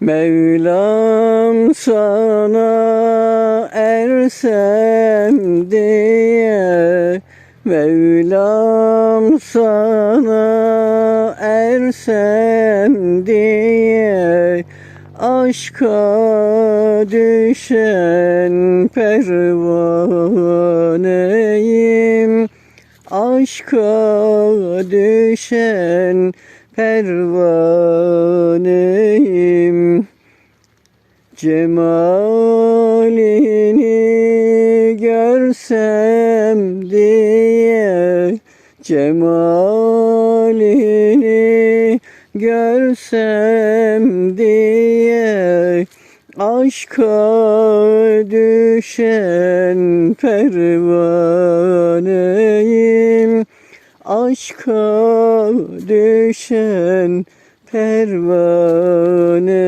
Mevlam sana ersem diye Mevlam sana ersem diye Aşka düşen pervaneyim. Aşka düşen pervaneyim Cemalini görsem diye Cemalini görsem diye Aşka düşen pervaneyim. Aşka düşen pervane